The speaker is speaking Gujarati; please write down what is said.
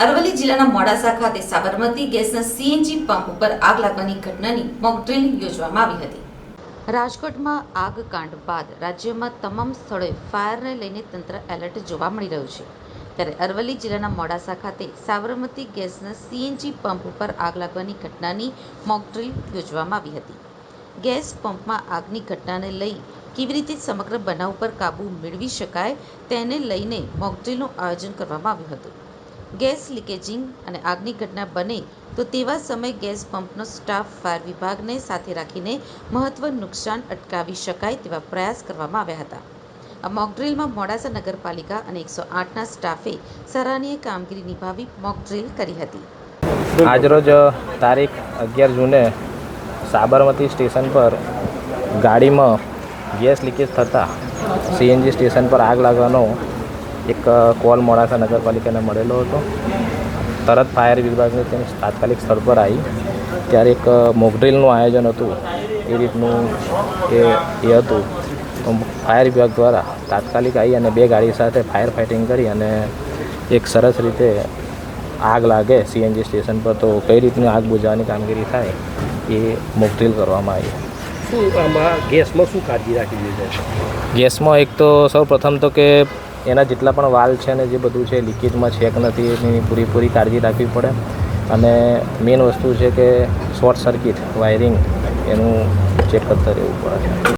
જિલ્લાના મોડાસા ખાતે સાબરમતી ગેસના સીએનજી પંપ ઉપર આગ લાગવાની ઘટનાની મોક ડ્રિલ યોજવામાં આવી હતી. રાજકોટમાં આગ કાંડ બાદ રાજ્યમાં તમામ સ્થળોએ ફાયરને લઈને તંત્ર એલર્ટ જોવા મળી રહ્યું છે. ત્યારે અરવલ્લી જિલ્લાના મોડાસા ખાતે સાબરમતી ગેસના સીએનજી પંપ ઉપર આગ લાગવાની ઘટનાની મોક ડ્રીલ યોજવામાં આવી હતી. ગેસ પંપમાં આગની ઘટનાને લઈ કેવી રીતે સમગ્ર બનાવ પર કાબૂ મેળવી શકાય તેને લઈને મોકડ્રીલનું આયોજન કરવામાં આવ્યું હતું. ગેસ લીકેજિંગ અને આગની ઘટના બને તો તેવા સમયે ગેસ પંપનો સ્ટાફ, ફાયર વિભાગને સાથે રાખીને મહત્વ નુકસાન અટકાવી શકાય તેવા પ્રયાસ કરવામાં આવ્યા હતા. આ મોકડ્રીલમાં મોડાસા નગરપાલિકા અને એકસો આઠના સ્ટાફે સરાહનીય કામગીરી નિભાવી મોકડ્રીલ કરી હતી. આજરોજ તારીખ અગિયાર જૂને સાબરમતી સ્ટેશન પર ગાડીમાં ગેસ લીકેજ થતાં સીએનજી સ્ટેશન પર આગ લાગવાનો એક કોલ મોડાસા નગરપાલિકાને મળેલો હતો. તરત ફાયર વિભાગની તેની તાત્કાલિક સ્થળ પર આવી. ત્યારે એક મોકડ્રીલનું આયોજન હતું. એ રીતનું એ એ હતું. તો ફાયર વિભાગ દ્વારા તાત્કાલિક આવી અને બે ગાડી સાથે ફાયર ફાઇટિંગ કરી અને એક સરસ રીતે આગ લાગે સીએનજી સ્ટેશન પર તો કઈ રીતની આગ બુઝાવવાની કામગીરી થાય એ મોકડ્રીલ કરવામાં આવી. શું આમાં ગેસમાં શું કાળજી રાખવી જોઈએ ગેસમાં એક તો સૌ પ્રથમ તો કે એના જેટલા પણ વાલ છે ને જે બધું છે, લીકેજમાં છે કે નથી, એની પૂરેપૂરી કાળજી રાખવી પડે. અને મેઇન વસ્તુ છે કે શોર્ટ સર્કિટ વાયરિંગ એનું ચેક કરતા રહેવું પડે.